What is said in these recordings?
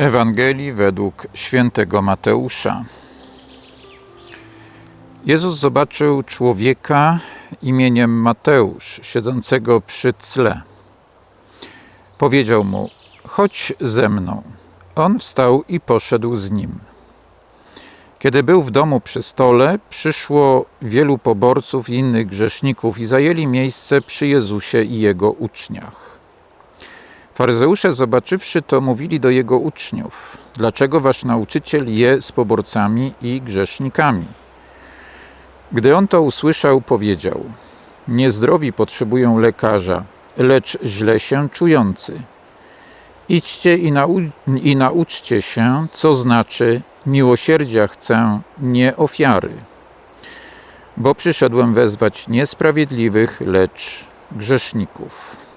Ewangelii według świętego Mateusza. Jezus zobaczył człowieka imieniem Mateusz, siedzącego przy tle. Powiedział mu: Chodź ze mną. On wstał i poszedł z nim. Kiedy był w domu przy stole, przyszło wielu poborców i innych grzeszników i zajęli miejsce przy Jezusie i jego uczniach. Faryzeusze, zobaczywszy to, mówili do jego uczniów: Dlaczego wasz nauczyciel je z poborcami i grzesznikami? Gdy on to usłyszał, powiedział: Niezdrowi potrzebują lekarza, lecz źle się czujący. Idźcie i, nau- i nauczcie się, co znaczy miłosierdzia chcę, nie ofiary. Bo przyszedłem wezwać niesprawiedliwych, lecz grzeszników.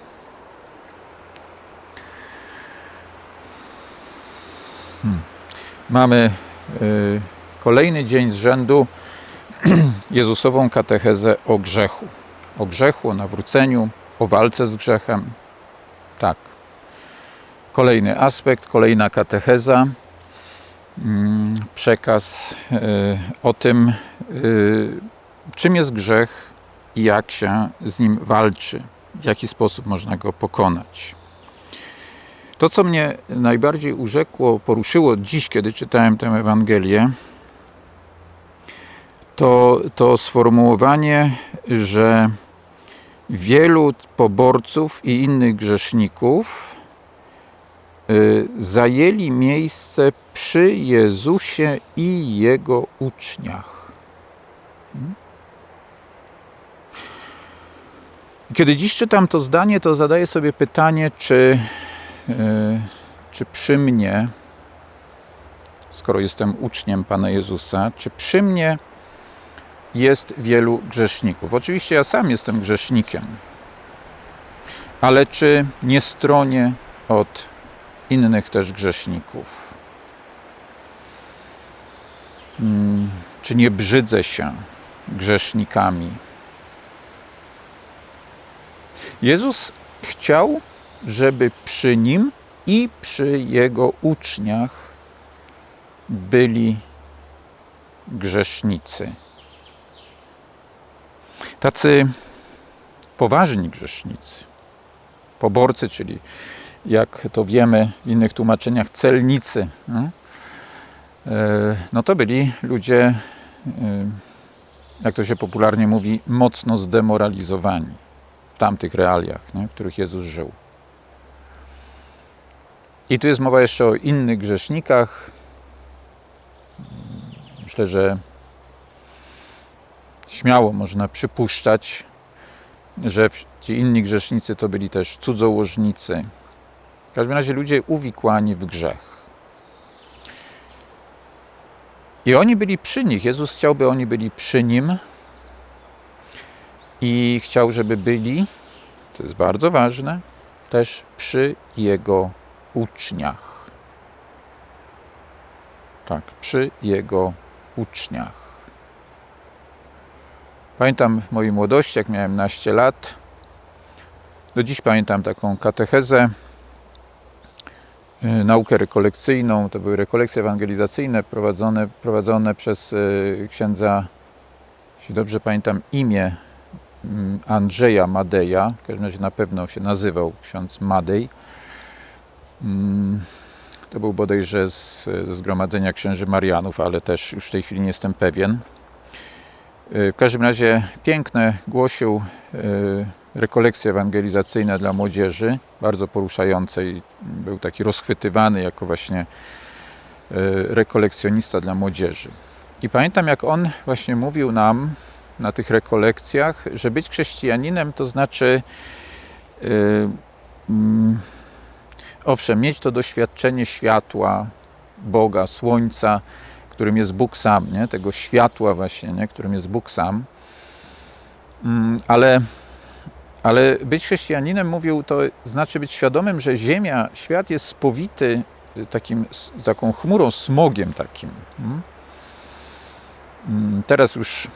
Mamy y, kolejny dzień z rzędu Jezusową katechezę o grzechu. O grzechu, o nawróceniu, o walce z grzechem. Tak. Kolejny aspekt, kolejna katecheza. Mm, Przekaz y, o tym, y, czym jest grzech i jak się z nim walczy, w jaki sposób można go pokonać. To, co mnie najbardziej urzekło, poruszyło dziś, kiedy czytałem tę Ewangelię, to, to sformułowanie, że wielu poborców i innych grzeszników y, zajęli miejsce przy Jezusie i Jego uczniach. Hmm? Kiedy dziś czytam to zdanie, to zadaję sobie pytanie, czy czy przy mnie, skoro jestem uczniem Pana Jezusa, czy przy mnie jest wielu grzeszników? Oczywiście ja sam jestem grzesznikiem, ale czy nie stronię od innych też grzeszników? Hmm, Czy nie brzydzę się grzesznikami? Jezus chciał żeby przy nim i przy jego uczniach byli grzesznicy. Tacy poważni grzesznicy, poborcy, czyli jak to wiemy w innych tłumaczeniach, celnicy. No, no to byli ludzie, jak to się popularnie mówi, mocno zdemoralizowani w tamtych realiach, nie, w których Jezus żył. I tu jest mowa jeszcze o innych grzesznikach. Myślę, że śmiało można przypuszczać, że ci inni grzesznicy to byli też cudzołożnicy. W każdym razie ludzie uwikłani w grzech. I oni byli przy nich. Jezus chciał, by oni byli przy nim i chciał, żeby byli, co jest bardzo ważne, też przy Jego uczniach. Tak, przy jego uczniach. Pamiętam w mojej młodości, jak miałem naście lat, do dziś pamiętam taką katechezę, yy, naukę rekolekcyjną. To były rekolekcje ewangelizacyjne prowadzone, prowadzone przez yy, księdza, jeśli dobrze pamiętam, imię yy, Andrzeja Madeja. W każdym razie na pewno się nazywał ksiądz Madej. To był bodajże z, ze zgromadzenia księży Marianów, ale też już w tej chwili nie jestem pewien. W każdym razie piękne głosił rekolekcje ewangelizacyjne dla młodzieży, bardzo poruszające i był taki rozchwytywany jako właśnie rekolekcjonista dla młodzieży. I pamiętam, jak on właśnie mówił nam na tych rekolekcjach, że być chrześcijaninem to znaczy yy, Owszem, mieć to doświadczenie światła, Boga, słońca, którym jest Bóg sam, nie? tego światła właśnie, nie? którym jest Bóg sam. Ale, ale być chrześcijaninem, mówił, to znaczy być świadomym, że Ziemia, świat jest spowity takim, taką chmurą, smogiem takim. Teraz już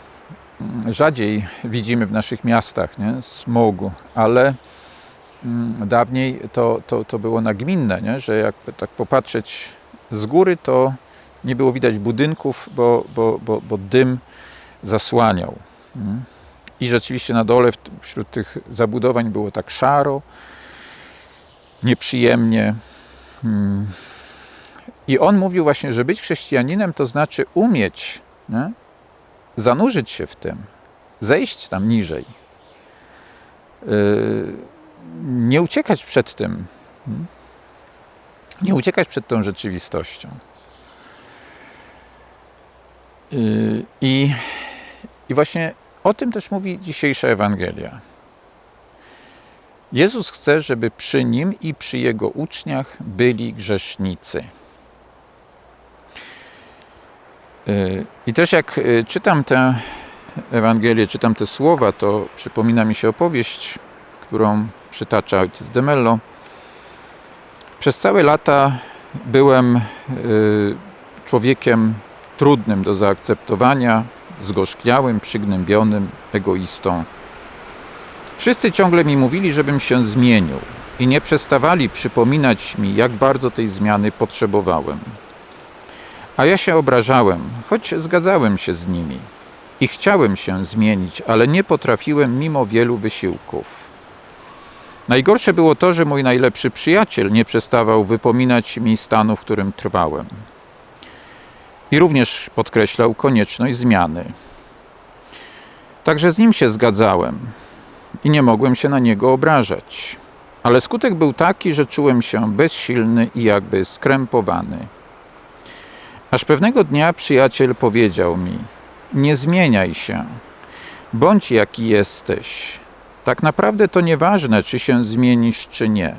rzadziej widzimy w naszych miastach nie? smogu, ale dawniej to, to, to było nagminne, nie? że jak tak popatrzeć z góry to nie było widać budynków, bo, bo, bo, bo dym zasłaniał. Mm. I rzeczywiście na dole wśród tych zabudowań było tak szaro, nieprzyjemnie. Mm. I on mówił właśnie, że być chrześcijaninem to znaczy umieć nie? zanurzyć się w tym, zejść tam niżej. Yy, nie uciekać przed tym. mm. Nie uciekać przed tą rzeczywistością. Yy, I, I właśnie o tym też mówi dzisiejsza Ewangelia. Jezus chce, żeby przy nim i przy jego uczniach byli grzesznicy. Yy, I też jak yy, czytam tę Ewangelię, czytam te słowa, to przypomina mi się opowieść, którą przytacza ojciec de Mello. Przez całe lata byłem y, człowiekiem trudnym do zaakceptowania, zgorzkniałym, przygnębionym, egoistą. Wszyscy ciągle mi mówili, żebym się zmienił i nie przestawali przypominać mi, jak bardzo tej zmiany potrzebowałem. A ja się obrażałem, choć zgadzałem się z nimi i chciałem się zmienić, ale nie potrafiłem mimo wielu wysiłków. Najgorsze było to, że mój najlepszy przyjaciel nie przestawał wypominać mi stanu, w którym trwałem. I również podkreślał konieczność zmiany. Także z nim się zgadzałem i nie mogłem się na niego obrażać. Ale skutek był taki, że czułem się bezsilny i jakby skrępowany. Aż pewnego dnia przyjaciel powiedział mi: Nie zmieniaj się, bądź jaki jesteś. Tak naprawdę to nieważne, czy się zmienisz, czy nie.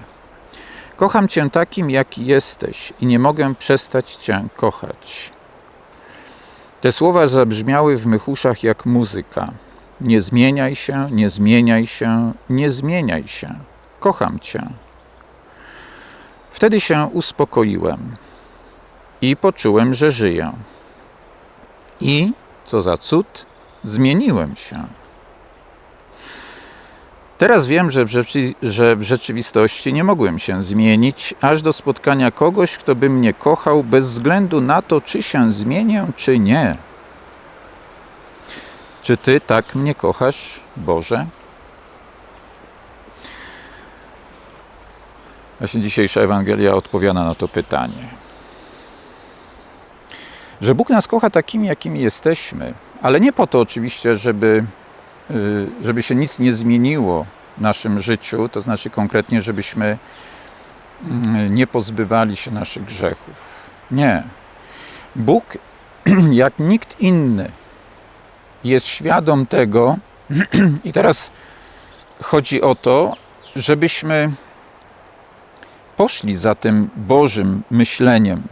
Kocham cię takim, jaki jesteś i nie mogę przestać cię kochać. Te słowa zabrzmiały w mych uszach jak muzyka. Nie zmieniaj się, nie zmieniaj się, nie zmieniaj się. Kocham cię. Wtedy się uspokoiłem i poczułem, że żyję. I, co za cud, zmieniłem się. Teraz wiem, że w, rzeczy, że w rzeczywistości nie mogłem się zmienić, aż do spotkania kogoś, kto by mnie kochał bez względu na to, czy się zmienię, czy nie. Czy Ty tak mnie kochasz, Boże? Właśnie dzisiejsza Ewangelia odpowiada na to pytanie. Że Bóg nas kocha takimi, jakimi jesteśmy, ale nie po to oczywiście, żeby, żeby się nic nie zmieniło w naszym życiu, to znaczy konkretnie, żebyśmy mm, nie pozbywali się naszych grzechów. Nie. Bóg, jak nikt inny, jest świadom tego, i teraz chodzi o to, żebyśmy poszli za tym Bożym myśleniem,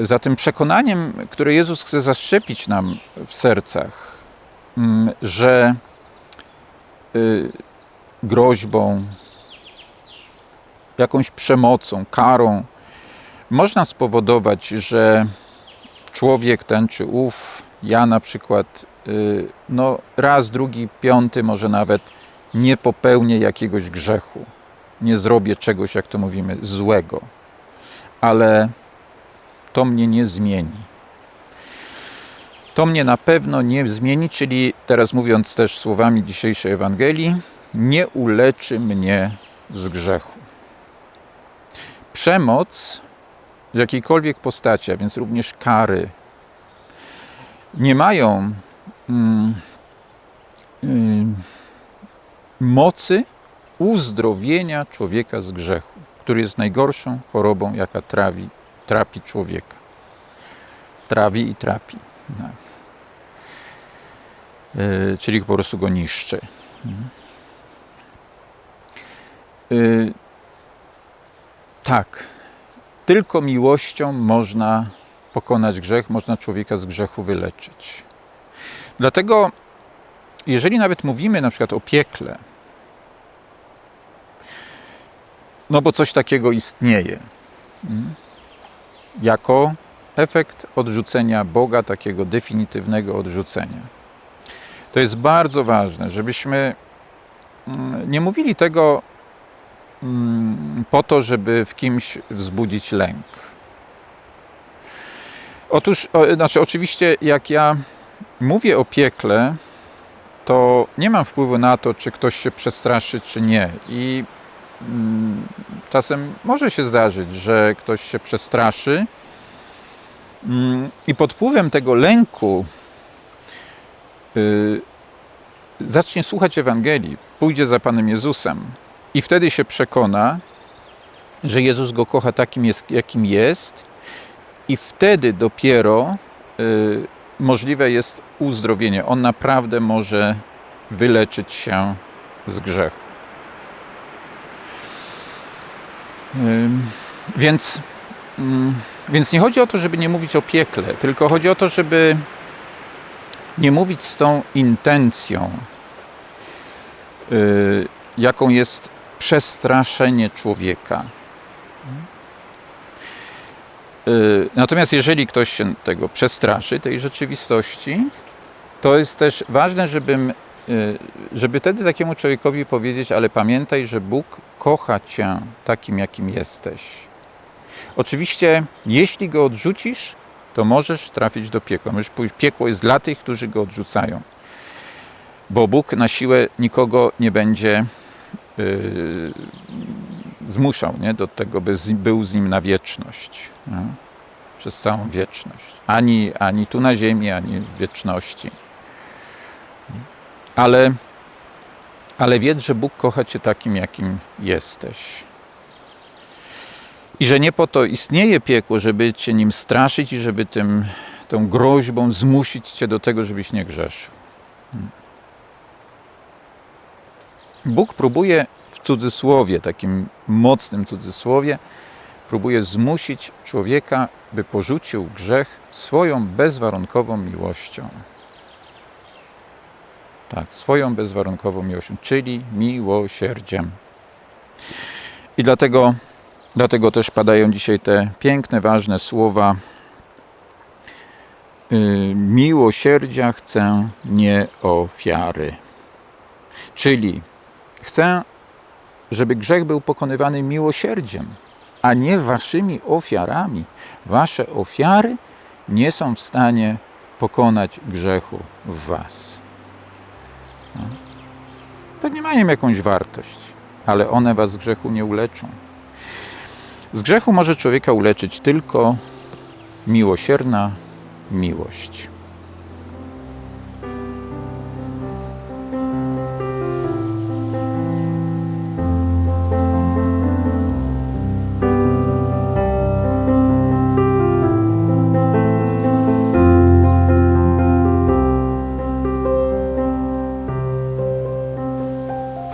za tym przekonaniem, które Jezus chce zaszczepić nam w sercach, że y, groźbą, jakąś przemocą, karą można spowodować, że człowiek ten czy ów, ja na przykład, y, no raz, drugi, piąty, może nawet nie popełnię jakiegoś grzechu, nie zrobię czegoś, jak to mówimy, złego, ale to mnie nie zmieni. To mnie na pewno nie zmieni, czyli teraz mówiąc też słowami dzisiejszej Ewangelii, nie uleczy mnie z grzechu. Przemoc w jakiejkolwiek postaci, a więc również kary, nie mają mm, y, mocy uzdrowienia człowieka z grzechu, który jest najgorszą chorobą, jaka trawi, trapi człowieka. Trawi i trapi. No. Y, czyli po prostu go niszczy. Y, tak, tylko miłością można pokonać grzech, można człowieka z grzechu wyleczyć. Dlatego, jeżeli nawet mówimy na przykład o piekle, no bo coś takiego istnieje, mm, jako efekt odrzucenia Boga, takiego definitywnego odrzucenia. To jest bardzo ważne, żebyśmy mm, nie mówili tego mm, po to, żeby w kimś wzbudzić lęk. Otóż, znaczy oczywiście jak ja mówię o piekle, to nie mam wpływu na to, czy ktoś się przestraszy, czy nie. I mm, czasem może się zdarzyć, że ktoś się przestraszy i pod wpływem tego lęku zacznie słuchać Ewangelii, pójdzie za Panem Jezusem i wtedy się przekona, że Jezus go kocha takim, jest, jakim jest i wtedy dopiero y, możliwe jest uzdrowienie. On naprawdę może wyleczyć się z grzechu. Więc, mm, więc nie chodzi o to, żeby nie mówić o piekle, tylko chodzi o to, żeby nie mówić z tą intencją, y, jaką jest przestraszenie człowieka. Y, Natomiast jeżeli ktoś się tego przestraszy, tej rzeczywistości, to jest też ważne, żebym, y, żeby wtedy takiemu człowiekowi powiedzieć, ale pamiętaj, że Bóg kocha Cię takim, jakim jesteś. Oczywiście, jeśli go odrzucisz, to możesz trafić do piekła. Możesz pójść, piekło jest dla tych, którzy go odrzucają. Bo Bóg na siłę nikogo nie będzie yy, zmuszał nie, do tego, by z, był z nim na wieczność. Nie? Przez całą wieczność. Ani, ani tu na ziemi, ani w wieczności. Ale, ale wiedz, że Bóg kocha cię takim, jakim jesteś. I że nie po to istnieje piekło, żeby cię nim straszyć i żeby tym, tą groźbą zmusić cię do tego, żebyś nie grzeszył. Bóg próbuje w cudzysłowie, takim mocnym cudzysłowie, próbuje zmusić człowieka, by porzucił grzech swoją bezwarunkową miłością. Tak, swoją bezwarunkową miłością, czyli miłosierdziem. I dlatego, dlatego też padają dzisiaj te piękne, ważne słowa. Yy, miłosierdzia chcę, nie ofiary. Czyli chcę, żeby grzech był pokonywany miłosierdziem, a nie waszymi ofiarami. Wasze ofiary nie są w stanie pokonać grzechu w was. No. Pewnie mają jakąś wartość, ale one was z grzechu nie uleczą. Z grzechu może człowieka uleczyć tylko miłosierna miłość.